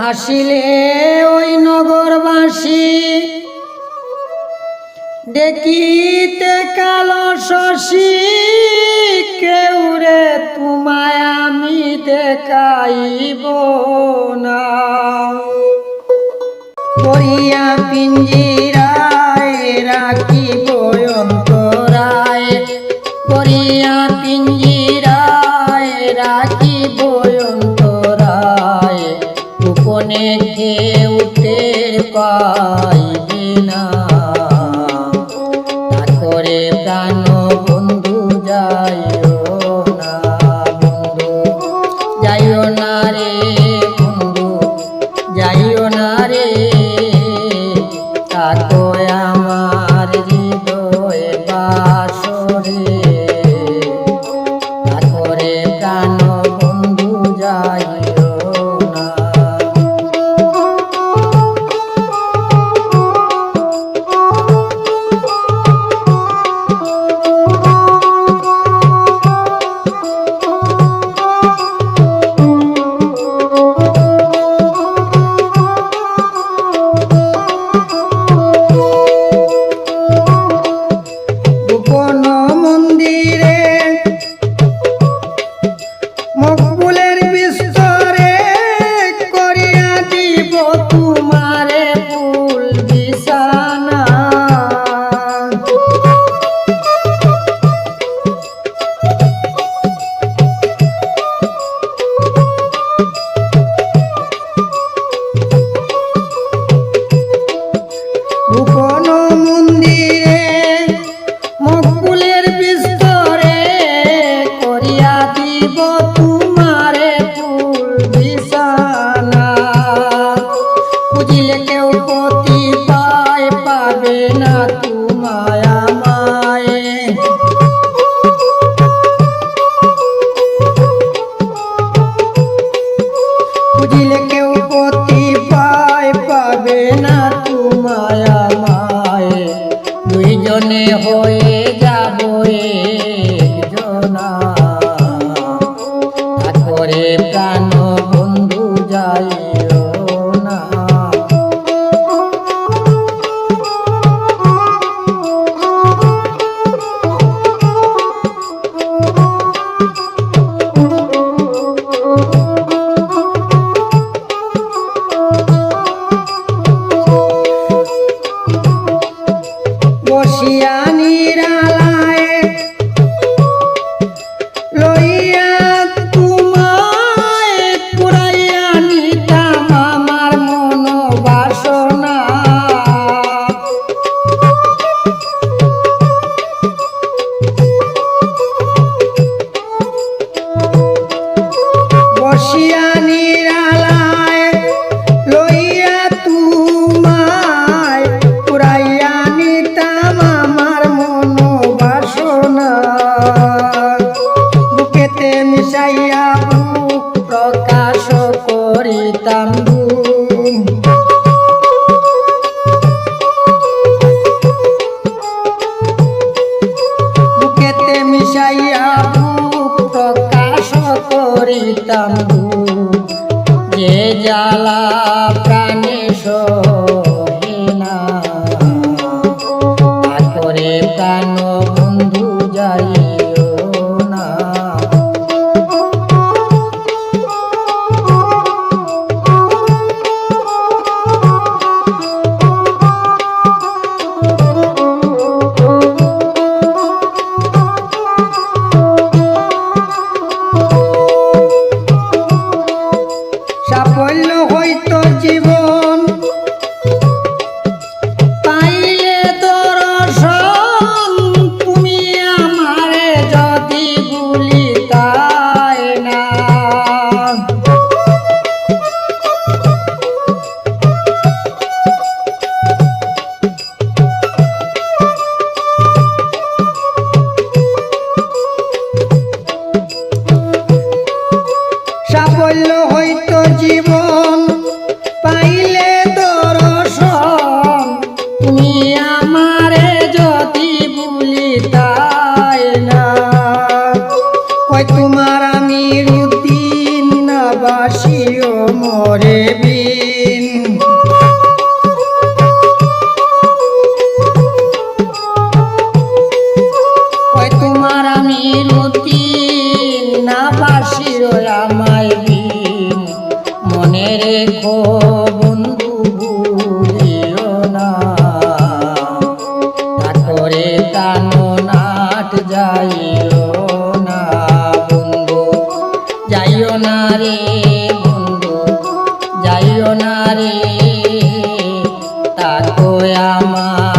হাসিলে ওই নগরবাসী দেখিতে কাল শশী কেউ রে তোমায় আমি দেখাইব না। করিয়া পিঞ্জিরায় পাইবে না খুঁজিলে কেউ পতি পায়, পাবে না তোমায় আমায়। খুঁজিলে কেউ পতি পায়, পাবে না তোমায় আমায়। দুইজনে হয়ে যাব একজনা। করিতাম দুম। বুকেতে মিশাইয়া বুক প্রকাশ করিতাম দুঃখ। যে জ্বালা প্রাণে সহে না প্রাণ ভালোবাসিও মরে বিন। তোমার আমি রতি না বাসিও আমায় বিন। মনে রেখো তাকো আমার